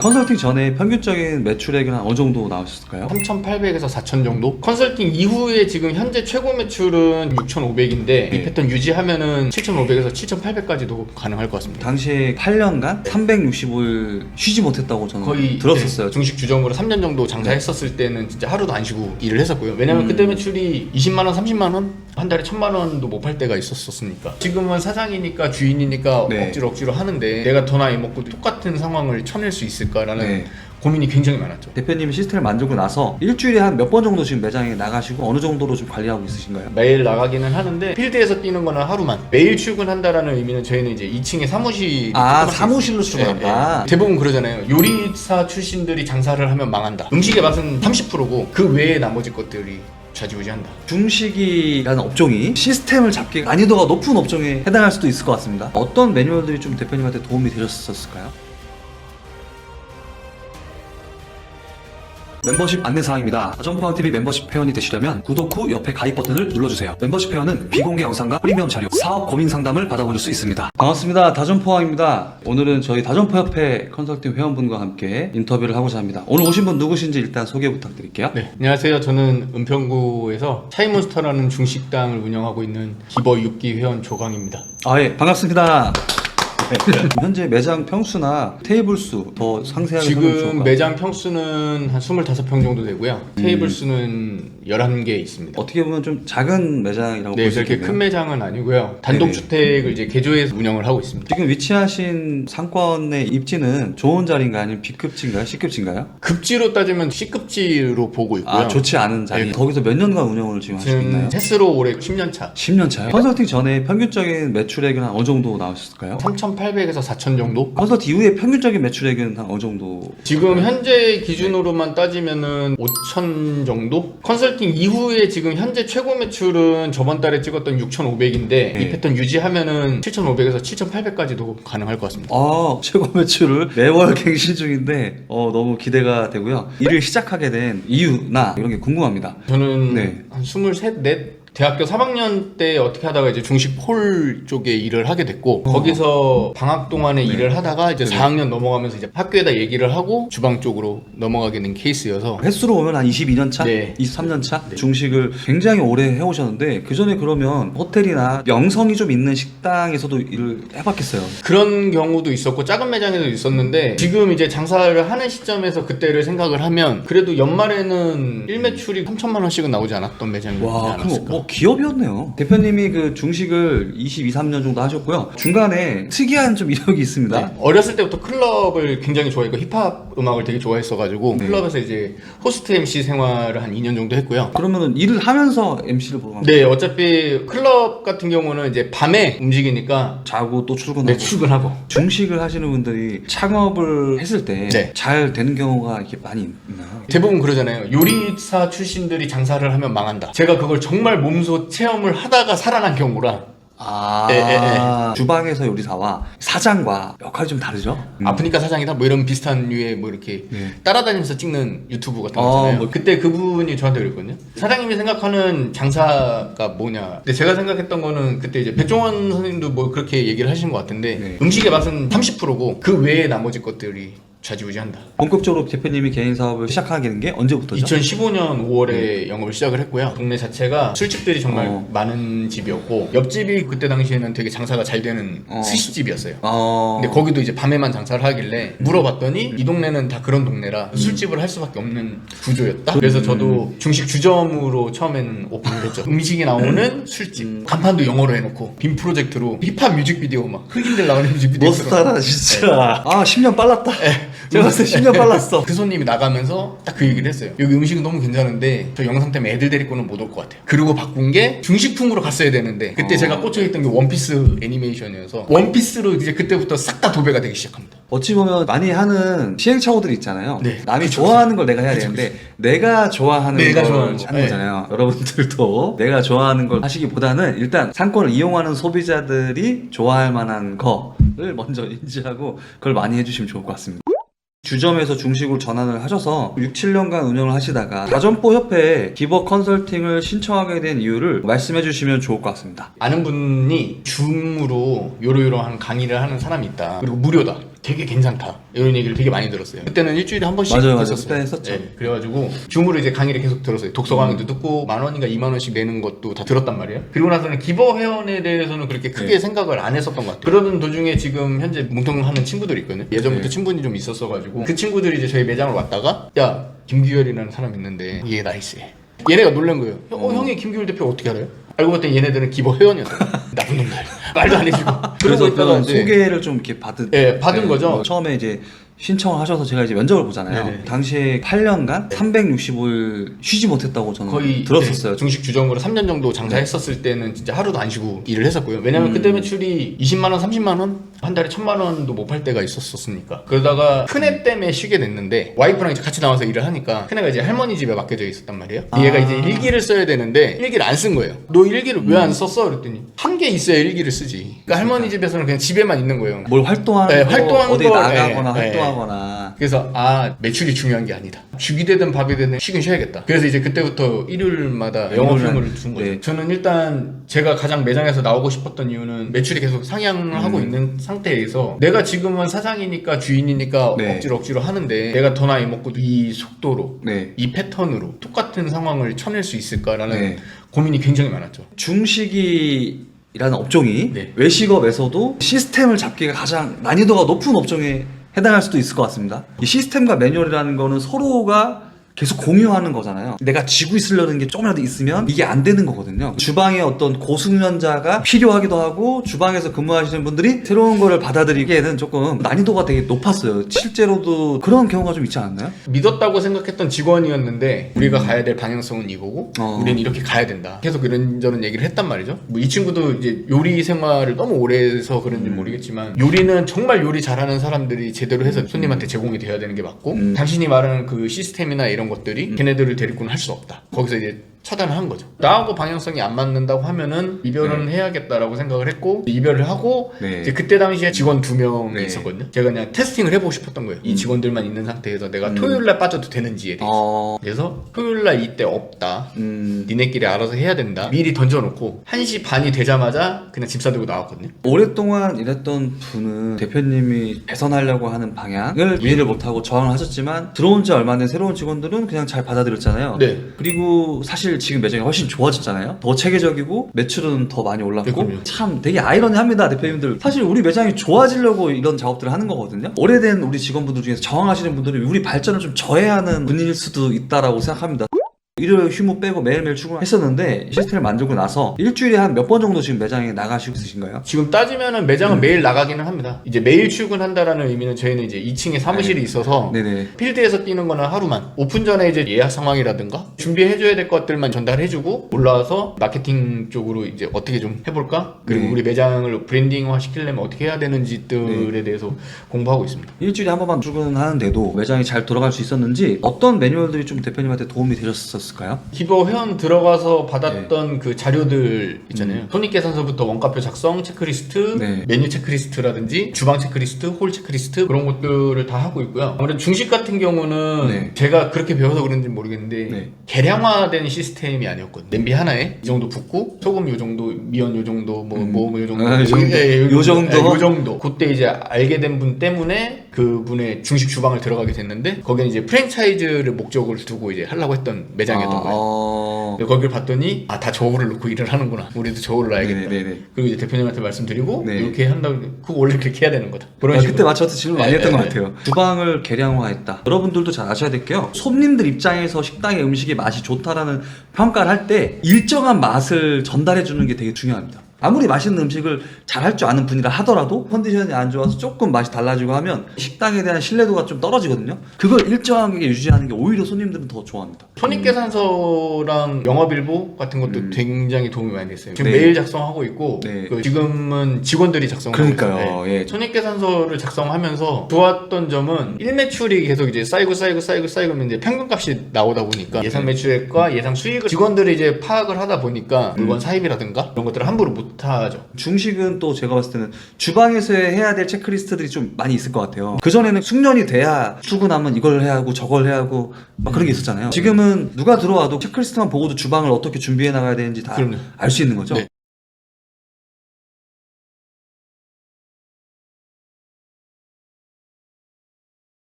컨설팅 전에 평균적인 매출액은 한 어느 정도 나오셨을까요? 3,800에서 4,000 정도? 컨설팅 이후에 지금 현재 최고 매출은 6,500인데 네. 이 패턴 유지하면은 7,500에서 7,800까지도 가능할 것 같습니다. 당시에 8년간 365일 쉬지 못했다고 저는 거의 들었었어요. 네, 중식 주점으로 3년 정도 장사했었을 때는 진짜 하루도 안 쉬고 일을 했었고요. 왜냐면 음. 그때 매출이 20만 원, 30만 원, 한 달에 1천만 원도 못 팔 때가 있었으니까. 지금은 사장이니까 주인이니까 네. 억지로 억지로 하는데 내가 더 나이 먹고 똑같은 상황을 쳐낼 수 있을까라는 네. 고민이 굉장히 많았죠. 대표님이 시스템을 만들고 나서 일주일에 한 몇 번 정도 지금 매장에 나가시고 어느 정도로 좀 관리하고 있으신가요? 매일 나가기는 하는데 필드에서 뛰는 거는 하루만 매일 출근한다라는 의미는 저희는 이제 2층에 사무실 아, 사무실로 출근한다. 대부분 그러잖아요 요리사 출신들이 장사를 하면 망한다 음식의 맛은 30%고 그 외에 나머지 것들이 좌지우지한다 중식이라는 업종이 시스템을 잡기 난이도가 높은 업종에 해당할 수도 있을 것 같습니다. 어떤 매뉴얼들이 좀 대표님한테 도움이 되셨을까요? 멤버십 안내사항입니다. 자전거TV 멤버십 회원이 되시려면 구독 후 옆에 가입 버튼을 눌러주세요. 멤버십 회원은 비공개 영상과 프리미엄 자료, 사업 고민 상담을 받아보실 수 있습니다. 반갑습니다. 다전포항입니다. 오늘은 저희 다전포협회 컨설팅 회원분과 함께 인터뷰를 하고자 합니다. 오늘 오신 분 누구신지 일단 소개 부탁드릴게요. 네 안녕하세요 저는 은평구에서 차이몬스터라는 중식당을 운영하고 있는 기버 6기 회원 조강입니다 아, 예, 반갑습니다. 네. 현재 매장 평수나 테이블 수 더 상세하게 설명 주실 지금 것 매장 평수는 한 25평 정도 되고요 테이블 수는 11개 있습니다 어떻게 보면 좀 작은 매장이라고 네, 볼수 그렇게 있겠네요. 큰 매장은 아니고요. 단독주택을 이제 개조해서 운영을 하고 있습니다. 지금 위치하신 상권의 입지는 좋은 자리인가요? 아니면 B급지인가요? C급지인가요? 급지로 따지면 C급지로 보고 있고요. 아, 좋지 않은 자리. 네. 거기서 몇 년간 운영을 지금 하시고 있나요? 횟수로 올해 10년 차. 10년 차요? 컨설팅 전에 평균적인 매출액은 한 어느 정도 나오셨을까요? 3,800 에서 4,000 정도? 컨설팅 이후에 평균적인 매출액은 한 어느 정도? 지금 현재 기준으로만 따지면은 5,000 정도? 컨설팅 이후에 지금 현재 최고 매출은 저번 달에 찍었던 6,500인데 네. 이 패턴 유지하면은 7,500에서 7,800까지도 가능할 것 같습니다. 아, 최고 매출을 매월 갱신 중인데 어, 너무 기대가 되고요. 일을 시작하게 된 이유나 이런 게 궁금합니다. 저는 네. 한 23, 4 대학교 3학년 때 어떻게 하다가 이제 중식 홀 쪽에 일을 하게 됐고 거기서 방학 동안에 일을 하다가 이제 어. 네. 4학년 넘어가면서 이제 학교에다 얘기를 하고 주방 쪽으로 넘어가게 된 케이스여서 횟수로 보면 한 22년 차, 네. 23년 차 네. 중식을 굉장히 오래 해오셨는데 그 전에 그러면 호텔이나 명성이 좀 있는 식당에서도 일을 해봤겠어요. 그런 경우도 있었고 작은 매장에도 있었는데 지금 이제 장사를 하는 시점에서 그때를 생각을 하면 그래도 연말에는 일 매출이 3천만 원씩은 나오지 않았던 매장이지 와, 그럼 않았을까? 뭐 기업이었네요. 대표님이 그 중식을 22, 3년 정도 하셨고요. 중간에 특이한 좀 이력이 있습니다. 네. 어렸을 때부터 클럽을 굉장히 좋아했고 힙합 음악을 되게 좋아했어가지고 네. 클럽에서 이제 호스트 MC 생활을 한 2년 정도 했고요. 그러면은 일을 하면서 MC를 보러 가면 네, 어차피 클럽 같은 경우는 이제 밤에 움직이니까 자고 또 출근하고 네, 출근하고. 중식을 하시는 분들이 창업을 했을 때 네. 잘 되는 경우가 이렇게 많이 있나요? 대부분 그러잖아요. 요리사 출신들이 장사를 하면 망한다. 제가 그걸 정말 몸소 체험을 하다가 살아난 경우라 아, 예, 예, 주방에서 요리사와 사장과 역할이 좀 다르죠? 음. 아프니까 사장이다 뭐 이런 비슷한 류의 뭐 이렇게 네. 따라다니면서 찍는 유튜브 같은 거 어, 있잖아요. 뭐- 그때 그분이 저한테 그랬거든요. 사장님이 생각하는 장사가 뭐냐. 근데 제가 생각했던 거는 그때 이제 백종원 선생님도 뭐 그렇게 얘기를 하시는 것 같은데 네. 음식의 맛은 30%고 그 외에 나머지 것들이 좌지우지한다. 본격적으로 대표님이 개인 사업을 시작하게 된 게 언제부터죠? 2015년 5월에 영업을 시작을 했고요. 동네 자체가 술집들이 정말 어. 많은 집이었고 옆집이 그때 당시에는 되게 장사가 잘 되는 어. 스시집이었어요. 어... 근데 거기도 이제 밤에만 장사를 하길래 물어봤더니 이 동네는 다 그런 동네라 술집을 할 수밖에 없는 구조였다. 그래서 저도 중식 주점으로 처음에는 오픈을 했죠. 음식이 나오는 술집. 간판도 영어로 해놓고 빔 프로젝트로 힙합 뮤직비디오 막 흑인들 나오는 뮤직비디오. 머스타라 진짜 아 10년 빨랐다 제가 봤을 때 10년 빨랐어 그 손님이 나가면서 딱 그 얘기를 했어요. 여기 음식은 너무 괜찮은데 저 영상 때문에 애들 데리고 는 못 올 것 같아요. 그리고 바꾼 게 중식풍으로 갔어야 되는데 그때 어. 제가 꽂혀있던 게 원피스 애니메이션이어서 원피스로 이제 그때부터 싹 다 도배가 되기 시작합니다. 어찌 보면 많이 하는 시행착오들이 있잖아요 네. 남이 그쵸, 좋아하는 걸 내가 해야 그쵸, 되는데 내가 좋아하는 내가 걸 좋아하는 거. 하는 네. 거잖아요 여러분들도 내가 좋아하는 걸 하시기보다는 일단 상권을 이용하는 소비자들이 좋아할 만한 거를 먼저 인지하고 그걸 많이 해주시면 좋을 것 같습니다 주점에서 중식으로 전환을 하셔서 6, 7년간 운영을 하시다가 다점포 협회에 기버 컨설팅을 신청하게 된 이유를 말씀해 주시면 좋을 것 같습니다. 아는 분이 줌으로 요러요러한 강의를 하는 사람이 있다. 그리고 무료다. 되게 괜찮다 이런 얘기를 되게 많이 들었어요. 그때는 일주일에 한 번씩 맞아요, 맞아요. 그때 했었죠. 네, 그래가지고 줌으로 이제 강의를 계속 들었어요. 독서 강의도 듣고 만 원인가 이만 원씩 내는 것도 다 들었단 말이에요. 그리고 나서는 기버 회원에 대해서는 그렇게 크게 네. 생각을 안 했었던 것 같아요. 그러던 도중에 지금 현재 뭉텅하는 친구들이 있거든요. 예전부터 네. 친분이 좀 있었어가지고 그 친구들이 이제 저희 매장을 왔다가 야 김규열이라는 사람 있는데 얘 나이스해. 얘네가 놀란 거예요. 형, 어, 형이 김규열 대표 어떻게 알아요? 알고 봤더니 얘네들은 기버 회원이었어요. 나쁜 놈들. 말도 안 해주고. 그러고 그래서 있다가 그런 이제 소개를 좀 이렇게 받은 예, 받은 거죠. 뭐 처음에 이제 신청을 하셔서 제가 이제 면접을 보잖아요. 네네. 당시에 8년간 365일 쉬지 못했다고 저는 거의 들었었어요. 네, 중식 주점으로 3년 정도 장사했었을 때는 진짜 하루도 안 쉬고 일을 했었고요. 왜냐면 음. 그때 매출이 20만 원, 30만 원, 한 달에 1000만 원도 못 팔 때가 있었었으니까. 그러다가 큰애 때문에 쉬게 됐는데 와이프랑 이제 같이 나와서 일을 하니까 큰애가 이제 할머니 집에 맡겨져 있었단 말이에요. 아. 얘가 이제 일기를 써야 되는데 일기를 안 쓴 거예요. 너 일기를 왜 음. 안 썼어? 그랬더니 한 개 있어야 일기를 쓰지. 그러니까 할머니 집에서는 그냥 집에만 있는 거예요. 뭘 활동하는 네, 거, 활동하는 어디 거, 나가거나 네, 활동하 거나 그래서 아 매출이 중요한 게 아니다. 죽이 되든 밥이 되든 쉬긴 쉬어야겠다. 그래서 이제 그때부터 일요일마다 영업 일요일날, 휴무를 준 거죠. 네. 저는 일단 제가 가장 매장에서 나오고 싶었던 이유는 매출이 계속 상향을 하고 음. 있는 상태에서 내가 지금은 사장이니까 주인이니까 네. 억지로 억지로 하는,데 내가 더 나이 먹고 이 속도로 네. 이 패턴으로 똑같은 상황을 쳐낼 수 있을까라는 네. 고민이 굉장히 많았죠. 중식이라는 업종이 네. 외식업에서도 시스템을 잡기가 가장 난이도가 높은 업종에 해당할 수도 있을 것 같습니다. 이 시스템과 매뉴얼이라는 거는 서로가 계속 공유하는 거잖아요. 내가 쥐고 있으려는 게 조금이라도 있으면 이게 안 되는 거거든요. 주방에 어떤 고숙련자가 필요하기도 하고 주방에서 근무하시는 분들이 새로운 거를 받아들이기에는 조금 난이도가 되게 높았어요. 실제로도 그런 경우가 좀 있지 않았나요? 믿었다고 생각했던 직원이었는데 우리가 가야 될 방향성은 이거고 어. 우리는 이렇게 가야 된다. 계속 이런저런 얘기를 했단 말이죠. 뭐 이 친구도 이제 요리 생활을 너무 오래 해서 그런지 음. 모르겠지만 요리는 정말 요리 잘하는 사람들이 제대로 해서 손님한테 제공이 돼야 되는 게 맞고 음. 당신이 말하는 그 시스템이나 이런 것들이 걔네들을 데리고는 할 수 없다. 거기서 이제 차단을 한 거죠. 나하고 방향성이 안 맞는다고 하면은 이별은 해야겠다라고 생각을 했고 이별을 하고 네. 이제 그때 당시에 직원 두 명이 네. 있었거든요. 제가 그냥 테스팅을 해보고 싶었던 거예요. 이 직원들만 있는 상태에서 내가 토요일 날 빠져도 되는지에 대해서. 어, 그래서 토요일 날 이때 없다. 음, 니네끼리 알아서 해야 된다. 미리 던져놓고 1시 반이 되자마자 그냥 집 사들고 나왔거든요. 오랫동안 일했던 분은 대표님이 개선하려고 하는 방향을 이해를 못하고 저항을 하셨지만 들어온 지 얼마 안 된 새로운 직원들은 그냥 잘 받아들였잖아요. 네. 그리고 사실 지금 매장이 훨씬 좋아졌잖아요. 더 체계적이고 매출은 더 많이 네, 올랐고 그럼요. 참 되게 아이러니합니다 대표님들. 사실 우리 매장이 좋아지려고 이런 작업들을 하는 거거든요. 오래된 우리 직원분들 중에서 저항하시는 분들이 우리 발전을 좀 저해하는 분일 수도 있다라고 생각합니다. 일요일 휴무 빼고 매일매일 출근했었는데 시스템을 만들고 나서 일주일에 한 몇 번 정도 지금 매장에 나가시고 있으신가요? 지금 따지면은 매장은 음. 매일 나가기는 합니다. 이제 매일 출근한다라는 의미는 저희는 이제 2층에 사무실이 있어서 네네. 필드에서 뛰는 거는 하루만 오픈 전에 이제 예약 상황이라든가 준비해줘야 될 것들만 전달해주고 올라와서 마케팅 쪽으로 이제 어떻게 좀 해볼까 그리고 네. 우리 매장을 브랜딩화 시키려면 어떻게 해야 되는지 들에 네. 대해서 공부하고 있습니다. 일주일에 한 번만 출근하는데도 매장이 잘 돌아갈 수 있었는지 어떤 매뉴얼들이 좀 대표님한테 도움이 되셨었 을까요? 기버 회원 들어가서 네. 받았던 그 자료들 있잖아요. 손익계산서부터 원가표 작성 체크리스트, 음. 네. 메뉴 체크리스트라든지 주방 체크리스트, 홀 체크리스트 그런 것들을 다 하고 있고요. 아무래도 중식 같은 경우는 네. 제가 그렇게 배워서 그런지 모르겠는데 네. 계량화된 시스템이 아니었거든요. 냄비 하나에 이 정도 붓고 소금 요 정도, 미연 요 정도, 뭐 음. 뭐요 정도, 아, 요 정도. 예, 요 정도? 예, 요 정도. 그때 이제 알게 된 분 때문에 그 분의 중식 주방을 들어가게 됐는데 거기는 이제 프랜차이즈를 목적으로 두고 이제 하려고 했던 매장이었던 아, 거예요. 어... 근데 거기를 봤더니 아 다 저울을 놓고 일을 하는구나 우리도 저울을 놔야겠다 네네네. 그리고 이제 대표님한테 말씀드리고 네. 이렇게 한다고 그거 원래 그렇게 해야 되는 거다 그런 아, 식으로 그때 맞춰서 질문 많이 네, 했던 네, 것 같아요. 주방을 개량화했다. 여러분들도 잘 아셔야 될 게요. 손님들 입장에서 식당의 음식의 맛이 좋다라는 평가를 할 때 일정한 맛을 전달해 주는 게 되게 중요합니다. 아무리 맛있는 음식을 잘할 줄 아는 분이라 하더라도 컨디션이 안 좋아서 조금 맛이 달라지고 하면 식당에 대한 신뢰도가 좀 떨어지거든요. 그걸 일정하게 유지하는 게 오히려 손님들은 더 좋아합니다. 손익계산서랑 영업일보 같은 것도 음. 굉장히 도움이 많이 됐어요 지금 네. 매일 작성하고 있고 네. 그 지금은 직원들이 작성하고 그러니까요. 네. 예. 손익계산서를 작성하면서 좋았던 점은 일매출이 계속 이제 쌓이고 쌓이고 쌓이고 쌓이고 이제 평균값이 나오다 보니까 예상 매출액과 예상 수익을 직원들이 이제 파악을 하다 보니까 물건 음. 사입이라든가 이런 것들을 함부로 못하죠 중식은 또 제가 봤을 때는 주방에서 해야 될 체크리스트들이 좀 많이 있을 것 같아요. 그전에는 숙련이 돼야 출근하면 이걸 해야 하고 저걸 해야 하고 막 그런 게 있었잖아요. 지금은 누가 들어와도 체크리스트만 보고도 주방을 어떻게 준비해 나가야 되는지 다 그럼요. 알 수 있는 거죠. 네.